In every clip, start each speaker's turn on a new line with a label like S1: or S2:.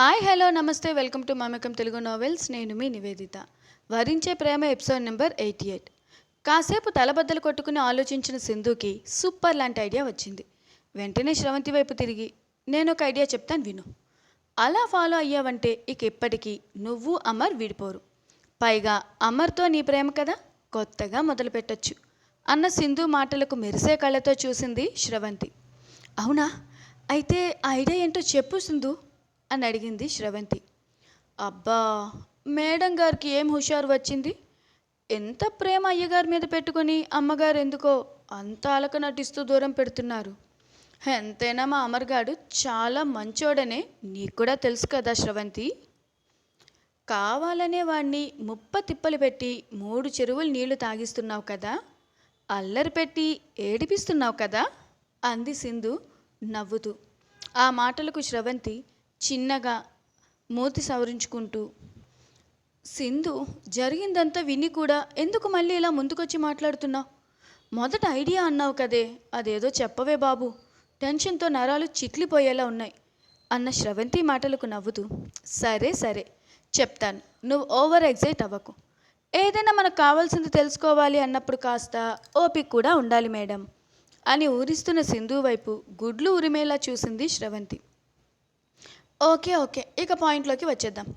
S1: Hi hello నమస్తే welcome to Mamakam Telugu novels. నేను మీ Nivedita. Varinche Prema episode number eighty eight. కాసేపు తలబద్దలు కొట్టుకుని ఆలోచించిన సింధుకి సూపర్ లాంటి ఐడియా వచ్చింది. వెంటనే శ్రవంతి వైపు తిరిగి నేను ఒక ఐడియా చెప్తాను విను. అలా ఫాలో అయ్యావంటే ఇక ఎప్పటికీ నువ్వు అమర్ విడిపోరు. పైగా అమర్తో నీ ప్రేమ కదా కొత్తగా మొదలుపెట్టచ్చు అన్న సింధు మాటలకు మెరిసే కళ్ళతో చూసింది శ్రవంతి. అవునా? అయితే ఆ ఐడియా ఏంటో చెప్పు సింధు. అని అడిగింది శ్రవంతి. అబ్బా మేడం గారికి ఏం హుషారు వచ్చింది? ఎంత ప్రేమ అయ్యగారి మీద పెట్టుకొని అమ్మగారు ఎందుకో అంత అలక నటిస్తూ దూరం పెడుతున్నారు. ఎంతైనా మా అమర్గాడు చాలా మంచోడనే నీకు కూడా తెలుసు కదా శ్రవంతి. కావాలనే వాణ్ణి ముప్ప తిప్పలు పెట్టి మూడు చెరువులు నీళ్ళు తాగిస్తున్నావు కదా? అల్లరి పెట్టి ఏడిపిస్తున్నావు కదా? అంది సింధు నవ్వుతూ. ఆ మాటలకు శ్రవంతి చిన్నగా మూతి సవరించుకుంటూ సింధు జరిగిందంతా విని కూడా ఎందుకు మళ్ళీ ఇలా ముందుకొచ్చి మాట్లాడుతున్నావు? మొదట ఐడియా అన్నావు కదే అదేదో చెప్పవే బాబు. టెన్షన్తో నరాలు చిట్లిపోయేలా ఉన్నాయి అన్న శ్రవంతి మాటలకు నవ్వుతూ సరే సరే చెప్తాను. నువ్వు ఓవర్ ఎగ్జైట్ అవ్వకు. ఏదైనా మనకు కావాల్సింది తెలుసుకోవాలి అన్నప్పుడు కాస్త ఓపిక కూడా ఉండాలి మేడం అని ఊరిస్తున్న సింధు వైపు గుడ్లు ఉరిమేలా చూసింది శ్రవంతి ఓకే ఓకే. ఇక పాయింట్లోకి వచ్చేద్దాం.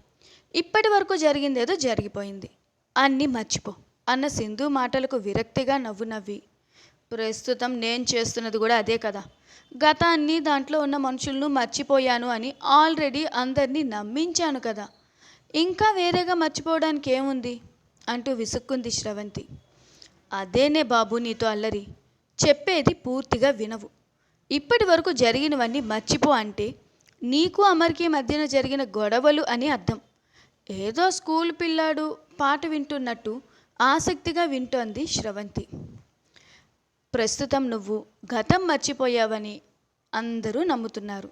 S1: ఇప్పటి వరకు జరిగిందేదో జరిగిపోయింది. అన్నీ మర్చిపో. అన్న సింధు మాటలకు విరక్తిగా నవ్వు నవ్వి ప్రస్తుతం నేను చేస్తున్నది కూడా అదే కదా. గతాన్ని దాంట్లో ఉన్న మనుషులను మర్చిపోయాను అని ఆల్రెడీ అందరినీ నమ్మించాను కదా. ఇంకా వేరేగా మర్చిపోవడానికి ఏముంది? అంటూ విసుక్కుంది శ్రవంతి. అదేనే బాబు నీతో అల్లరి. చెప్పేది పూర్తిగా వినవు. ఇప్పటి వరకు జరిగినవన్నీ మర్చిపో అంటే నీకు అమర్కి మధ్యన జరిగిన గొడవలు అని అర్థం. ఏదో స్కూల్ పిల్లాడు పాట వింటున్నట్టు ఆసక్తిగా వింటోంది శ్రవంతి. ప్రస్తుతం నువ్వు గతం మర్చిపోయావని అందరూ నమ్ముతున్నారు.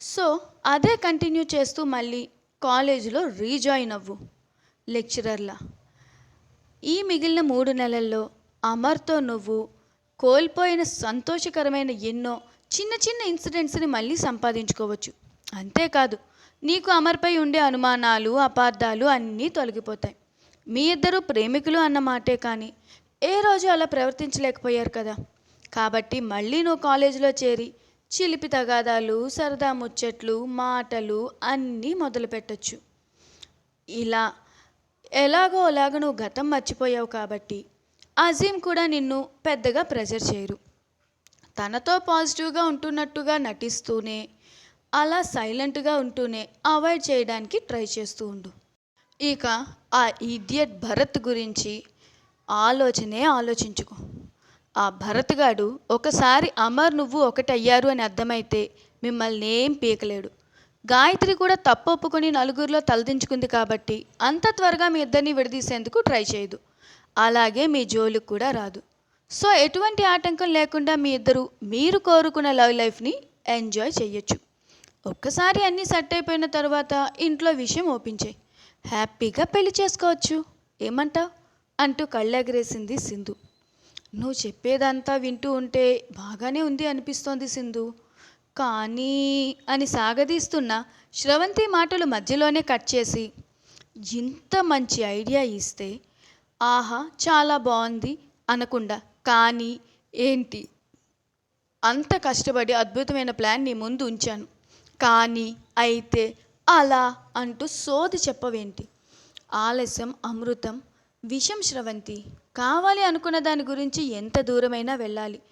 S1: సో అదే కంటిన్యూ చేస్తూ మళ్ళీ కాలేజీలో రీజాయిన్ అవ్వు లెక్చరర్లా. ఈ మిగిలిన మూడు నెలల్లో అమర్తో నువ్వు కోల్పోయిన సంతోషకరమైన ఎన్నో చిన్న చిన్న ఇన్సిడెంట్స్ని మళ్ళీ సంపాదించుకోవచ్చు. అంతేకాదు నీకు అమర్పై ఉండే అనుమానాలు అపార్థాలు అన్నీ తొలగిపోతాయి. మీ ఇద్దరు ప్రేమికులు అన్న మాటే కానీ ఏ రోజు అలా ప్రవర్తించలేకపోయారు కదా? కాబట్టి మళ్ళీ నువ్వు కాలేజీలో చేరి చిలిపి తగాదాలు సరదా ముచ్చట్లు మాటలు అన్నీ మొదలు పెట్టచ్చు ఇలా ఎలాగో అలాగ నువ్వు గతం మర్చిపోయావు కాబట్టి అజీం కూడా నిన్ను పెద్దగా ప్రెజర్ చేయరు. తనతో పాజిటివ్గా ఉంటున్నట్టుగా నటిస్తూనే అలా సైలెంట్గా ఉంటూనే అవాయిడ్ చేయడానికి ట్రై చేస్తూ ఉండు. ఇక ఆ ఇడియట్ భరత్ గురించి ఆలోచనే ఆలోచించుకో. ఆ భరత్ గాడు ఒకసారి అమర్ నువ్వు ఒకటయ్యారు అని అర్థమైతే మిమ్మల్ని ఏం పీకలేడు. గాయత్రి కూడా తప్పు ఒప్పుకొని నలుగురిలో తలదించుకుంది కాబట్టి అంత త్వరగా మీ ఇద్దరిని విడదీసేందుకు ట్రై చేయదు. అలాగే మీ జోలికి కూడా రాదు. సో ఎటువంటి ఆటంకం లేకుండా మీ ఇద్దరు మీరు కోరుకున్న లవ్ లైఫ్ని ఎంజాయ్ చేయొచ్చు ఒక్కసారి అన్నీ సెట్ అయిపోయిన తర్వాత ఇంట్లో విషయం ఓపించాయి హ్యాపీగా పెళ్ళి చేసుకోవచ్చు. ఏమంటావ్? అంటూ కళ్ళెగరేసింది సింధు. నువ్వు చెప్పేదంతా వింటూ ఉంటే బాగానే ఉంది అనిపిస్తోంది సింధు. కానీ అని సాగదీస్తున్న శ్రవంతి మాటలు మధ్యలోనే కట్ చేసి ఇంత మంచి ఐడియా ఇస్తే ఆహా చాలా బాగుంది అనకుండా కానీ ఏంటి? అంత కష్టపడి అద్భుతమైన ప్లాన్ నీ ముందు ఉంచాను. కానీ అయితే అలా అంటూ సోది చెప్పవేంటి? ఆలస్యం అమృతం విషం శ్రవంతి కావాలి అనుకున్న దాని గురించి ఎంత దూరమైనా వెళ్ళాలి.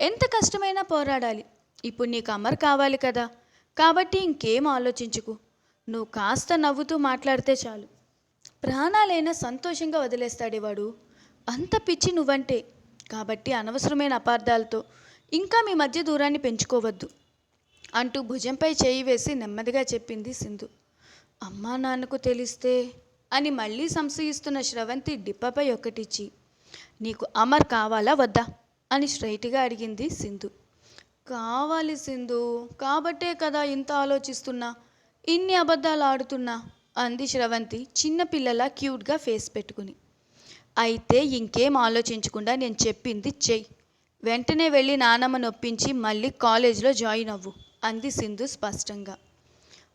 S1: ఎంత కష్టమైనా పోరాడాలి. ఇప్పుడు నీకు అమర్ కావాలి కదా. కాబట్టి ఇంకేం ఆలోచించుకు. నువ్వు కాస్త నవ్వుతూ మాట్లాడితే చాలు. ప్రాణాలైనా సంతోషంగా వదిలేస్తాడే వాడు అంత పిచ్చి నువ్వంటే కాబట్టి అనవసరమైన అపార్థాలతో ఇంకా మీ మధ్య దూరాన్ని పెంచుకోవద్దు అంటూ భుజంపై చేయి వేసి నెమ్మదిగా చెప్పింది సింధు. అమ్మా నాన్నకు తెలిస్తే అని మళ్ళీ సంశయిస్తున్న శ్రవంతి డిప్పపై ఒకటిచ్చి నీకు అమర్ కావాలా వద్దా? అని స్ట్రైట్గా అడిగింది సింధు. కావాలి సింధు కాబట్టే కదా ఇంత ఆలోచిస్తున్నా ఇన్ని అబద్ధాలు ఆడుతున్నా అంది శ్రవంతి చిన్నపిల్లలా క్యూట్గా ఫేస్ పెట్టుకుని. అయితే ఇంకేం ఆలోచించకుండా నేను చెప్పింది చెయ్యి వెంటనే వెళ్ళి నానమ్మ నొప్పించి మళ్ళీ కాలేజీలో జాయిన్ అవ్వు అంది సింధు స్పష్టంగా.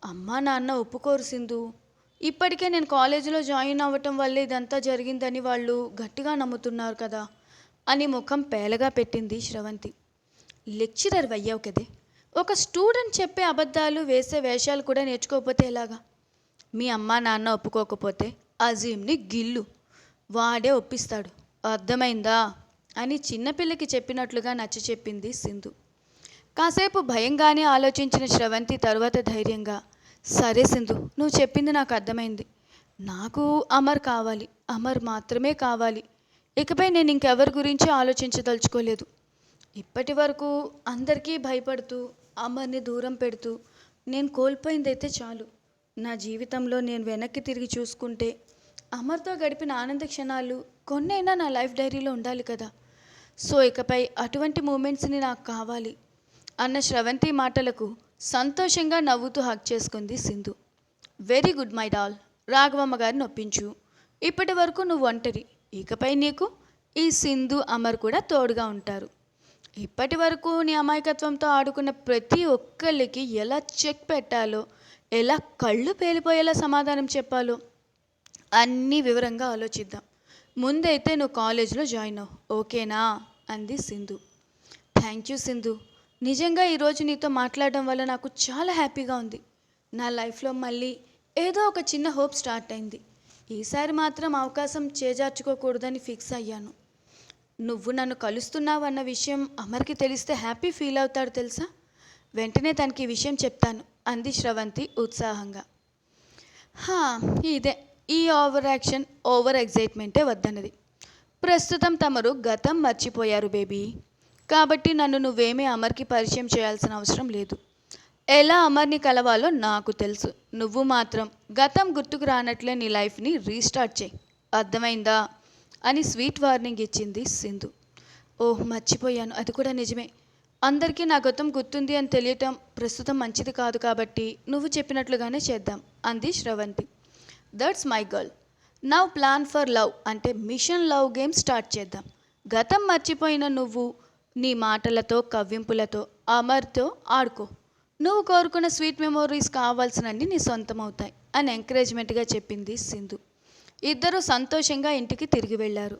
S1: అమ్మా నాన్న ఒప్పుకోరు సింధు. ఇప్పటికే నేను కాలేజీలో జాయిన్ అవ్వటం వల్లే ఇదంతా జరిగిందని వాళ్ళు గట్టిగా నమ్ముతున్నారు కదా అని ముఖం పేలగా పెట్టింది శ్రవంతి. లెక్చరర్ అయ్యావు కదే. ఒక స్టూడెంట్ చెప్పే అబద్ధాలు వేసే వేషాలు కూడా నేర్చుకోకపోతే ఎలాగా? మీ అమ్మా నాన్న ఒప్పుకోకపోతే అజీమ్ని గిల్లు. వాడే ఒప్పిస్తాడు. అర్థమైందా? అని చిన్నపిల్లకి చెప్పినట్లుగా నచ్చ చెప్పింది సింధు. కాసేపు భయంగానే ఆలోచించిన శ్రవంతి తరువాత ధైర్యంగా సరే సింధు నువ్వు చెప్పింది నాకు అర్థమైంది. నాకు అమర్ కావాలి. అమర్ మాత్రమే కావాలి. ఇకపై నేను ఇంకెవరి గురించి ఆలోచించదలుచుకోలేదు. ఇప్పటి వరకు అందరికీ భయపడుతూ అమర్ని దూరం పెడుతూ నేను కోల్పోయిందైతే చాలు. నా జీవితంలో నేను వెనక్కి తిరిగి చూసుకుంటే అమర్తో గడిపిన ఆనంద క్షణాలు కొన్నైనా నా లైఫ్ డైరీలో ఉండాలి కదా. సో ఇకపై అటువంటి మూమెంట్స్ని నాకు కావాలి అన్న శ్రవంతి మాటలకు సంతోషంగా నవ్వుతూ హక్ చేసుకుంది Sindhu. Very good my doll. Raghavamma గారిని ఒప్పించు. ఇప్పటి వరకు నువ్వు ఒంటరి. ఇకపై నీకు ఈ సింధు అమర్ కూడా తోడుగా ఉంటారు. ఇప్పటి వరకు నీ అమాయకత్వంతో ఆడుకున్న ప్రతి ఒక్కళ్ళకి ఎలా చెక్ పెట్టాలో ఎలా కళ్ళు పేలిపోయేలా సమాధానం చెప్పాలో అన్నీ వివరంగా ఆలోచిద్దాం. ముందైతే నువ్వు కాలేజ్లో జాయిన్ అవు ఓకేనా? అంది సింధు. Thank you Sindhu. నిజంగా ఈరోజు నీతో మాట్లాడడం వల్ల నాకు చాలా హ్యాపీగా ఉంది. నా లైఫ్లో మళ్ళీ ఏదో ఒక చిన్న హోప్ స్టార్ట్ అయింది. ఈసారి మాత్రం అవకాశం చేజార్చుకోకూడదని ఫిక్స్ అయ్యాను. నువ్వు నన్ను కలుస్తున్నావు అన్న విషయం అమర్కి తెలిస్తే హ్యాపీ ఫీల్ అవుతాడు తెలుసా? వెంటనే తనకి ఈ విషయం చెప్తాను అంది శ్రవంతి ఉత్సాహంగా. హా, ఇదే. ఈ ఓవర్ యాక్షన్ ఓవర్ ఎగ్జైట్మెంటే వద్దన్నది. ప్రస్తుతం తమరు గతం మర్చిపోయారు బేబీ. కాబట్టి నన్ను నువ్వేమీ అమర్కి పరిచయం చేయాల్సిన అవసరం లేదు. ఎలా అమర్ని కలవాలో నాకు తెలుసు. నువ్వు మాత్రం గతం గుర్తుకు రానట్లే నీ లైఫ్ని రీస్టార్ట్ చేయి. అర్థమైందా? అని స్వీట్ వార్నింగ్ ఇచ్చింది సింధు. ఓహ్ మర్చిపోయాను. అది కూడా నిజమే. అందరికీ నా గతం గుర్తుంది అని తెలియటం ప్రస్తుతం మంచిది కాదు కాబట్టి నువ్వు చెప్పినట్లుగానే చేద్దాం అంది Sravanthi. That's my girl now plan for love అంటే మిషన్ లవ్ గేమ్ స్టార్ట్ చేద్దాం. గతం మర్చిపోయిన నువ్వు నీ మాటలతో కవ్వింపులతో అమర్తో ఆడుకో. నువ్వు కోరుకున్న స్వీట్ మెమోరీస్ కావాల్సినన్ని నీ సొంతం అవుతాయి అని ఎంకరేజ్మెంట్గా చెప్పింది సింధు. ఇద్దరు సంతోషంగా ఇంటికి తిరిగి వెళ్ళారు.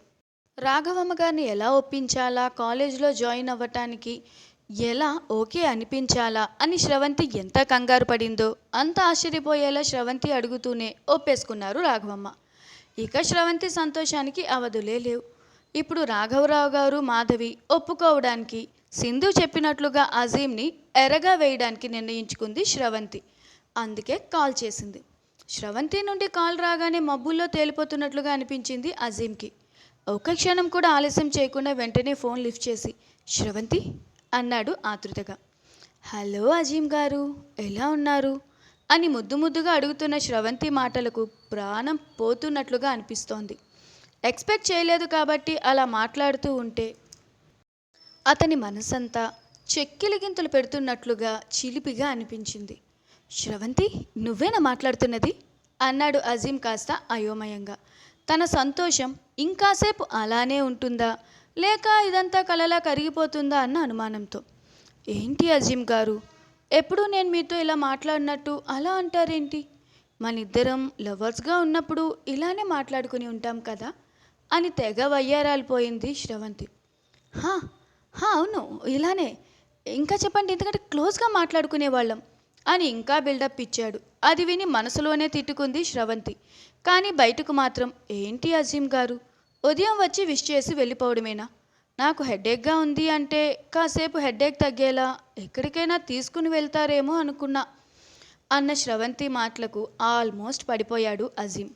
S1: రాఘవమ్మ గారిని ఎలా ఒప్పించాలా? కాలేజీలో జాయిన్ అవ్వటానికి ఎలా ఓకే అనిపించాలా అని శ్రవంతి ఎంత కంగారు పడిందో అంత ఆశ్చర్యపోయేలా శ్రవంతి అడుగుతూనే ఒప్పేసుకున్నారు రాఘవమ్మ. ఇక శ్రవంతి సంతోషానికి అవధులే లేవు. ఇప్పుడు రాఘవరావు గారు మాధవి ఒప్పుకోవడానికి సింధు చెప్పినట్లుగా అజీమ్ని ఎరగా వేయడానికి నిర్ణయించుకుంది శ్రవంతి. అందుకే కాల్ చేసింది. శ్రవంతి నుండి కాల్ రాగానే మబ్బుల్లో తేలిపోతున్నట్లుగా అనిపించింది అజీమ్కి. ఒక్క క్షణం కూడా ఆలస్యం చేయకుండా వెంటనే ఫోన్ లిఫ్ట్ చేసి శ్రవంతి అన్నాడు ఆతృతగా. హలో అజీమ్ గారు ఎలా ఉన్నారు? అని ముద్దు ముద్దుగా అడుగుతున్న శ్రవంతి మాటలకు ప్రాణం పోతున్నట్లుగా అనిపిస్తోంది. ఎక్స్పెక్ట్ చేయలేదు కాబట్టి అలా మాట్లాడుతూ ఉంటే అతని మనసంతా చెక్కిలిగింతలు పెడుతున్నట్లుగా చిలిపిగా అనిపించింది. శ్రవంతి నువ్వేనా మాట్లాడుతున్నది? అన్నాడు అజీం కాస్త అయోమయంగా. తన సంతోషం ఇంకాసేపు అలానే ఉంటుందా? లేక ఇదంతా కలలా కరిగిపోతుందా అన్న అనుమానంతో. ఏంటి అజీం గారు? ఎప్పుడు నేను మీతో ఇలా మాట్లాడినట్టు? అలా అంటారేంటి? మన ఇద్దరం లవర్స్గా ఉన్నప్పుడు ఇలానే మాట్లాడుకుని ఉంటాం కదా అని తెగ వయ్యారాలిపోయింది శ్రవంతి. హా హా అవును ఇలానే. ఇంకా చెప్పండి ఎందుకంటే క్లోజ్గా మాట్లాడుకునే వాళ్ళం అని ఇంకా బిల్డప్ ఇచ్చాడు. అది విని మనసులోనే తిట్టుకుంది శ్రవంతి. కానీ బయటకు మాత్రం ఏంటి అజీం గారు? ఉదయం వచ్చి విష్ చేసి వెళ్ళిపోవడమేనా? నాకు హెడేక్గా ఉంది అంటే కాసేపు హెడేక్ తగ్గేలా ఎక్కడికైనా తీసుకుని వెళ్తారేమో అనుకున్నా. అన్న శ్రవంతి మాటలకు ఆల్మోస్ట్ పడిపోయాడు Azeem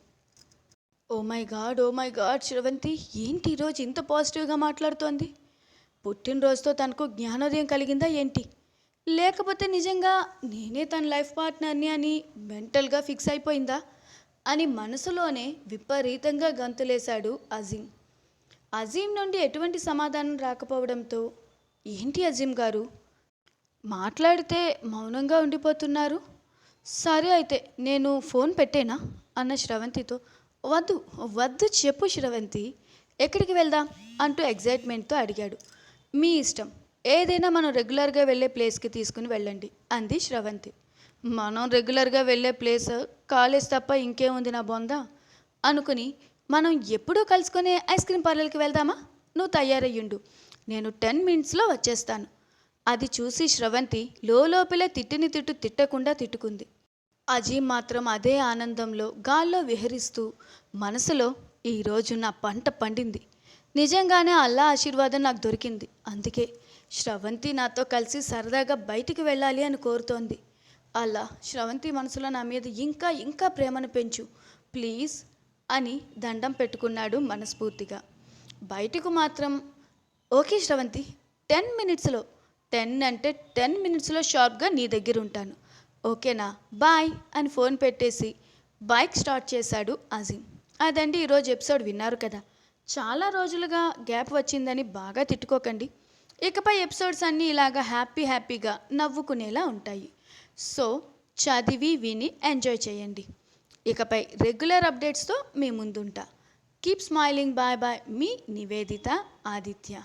S1: oh my god oh my god Sravanthi ఏంటి ఈరోజు ఇంత పాజిటివ్గా మాట్లాడుతోంది? పుట్టినరోజుతో తనకు జ్ఞానోదయం కలిగిందా ఏంటి? లేకపోతే నిజంగా నేనే తన లైఫ్ పార్ట్నర్ని అని మెంటల్గా ఫిక్స్ అయిపోయిందా? అని మనసులోనే విపరీతంగా గంతులేశాడు అజీం. అజీం నుండి ఎటువంటి సమాధానం రాకపోవడంతో ఏంటి అజీం గారు? మాట్లాడితే మౌనంగా ఉండిపోతున్నారు? సరే అయితే నేను ఫోన్ పెట్టేనా? అన్న శ్రవంతితో వద్దు వద్దు చెప్పు శ్రవంతి ఎక్కడికి వెళ్దాం? అంటూ ఎగ్జైట్మెంట్తో అడిగాడు. మీ ఇష్టం ఏదైనా మనం రెగ్యులర్గా వెళ్ళే ప్లేస్కి తీసుకుని వెళ్ళండి అంది శ్రవంతి. మనం రెగ్యులర్గా వెళ్ళే ప్లేస్ కాలేజ్ తప్ప ఇంకేముంది నా బొంద? అనుకుని మనం ఎప్పుడూ కలుసుకునే ఐస్ క్రీమ్ పార్లర్కి వెళ్దామా? నువ్వు తయారయ్యుండు. నేను టెన్ మినిట్స్లో వచ్చేస్తాను. అది చూసి శ్రవంతి లోపల తిట్టిని తిట్టు తిట్టకుండా తిట్టుకుంది. అజీం మాత్రం అదే ఆనందంలో గాల్లో విహరిస్తూ మనసులో ఈరోజు నా పంట పండింది. నిజంగానే అల్లా ఆశీర్వాదం నాకు దొరికింది. అందుకే శ్రవంతి నాతో కలిసి సరదాగా బయటికి వెళ్ళాలి అని కోరుతోంది. అలా శ్రవంతి మనసులో నా మీద ఇంకా ఇంకా ప్రేమను పెంచు ప్లీజ్ అని దండం పెట్టుకున్నాడు మనస్ఫూర్తిగా. బయటకు మాత్రం ఓకే శ్రవంతి టెన్ మినిట్స్లో టెన్ అంటే టెన్ మినిట్స్లో షార్ప్గా నీ దగ్గర ఉంటాను. ఓకేనా బాయ్ అని ఫోన్ పెట్టేసి బైక్ స్టార్ట్ చేశాడు అజీం అదండి ఈరోజు ఎపిసోడ్ విన్నారు కదా. చాలా రోజులుగా గ్యాప్ వచ్చిందని బాగా తిట్టుకోకండి. ఇకపై ఎపిసోడ్స్ అన్నీ ఇలాగా హ్యాపీ హ్యాపీగా నవ్వుకునేలా ఉంటాయి. సో చదివి విని ఎంజాయ్ చేయండి. ఇకపై రెగ్యులర్ అప్డేట్స్తో మీ ముందుంటా. కీప్ స్మైలింగ్ బాయ్ బాయ్ మీ నివేదిత ఆదిత్య.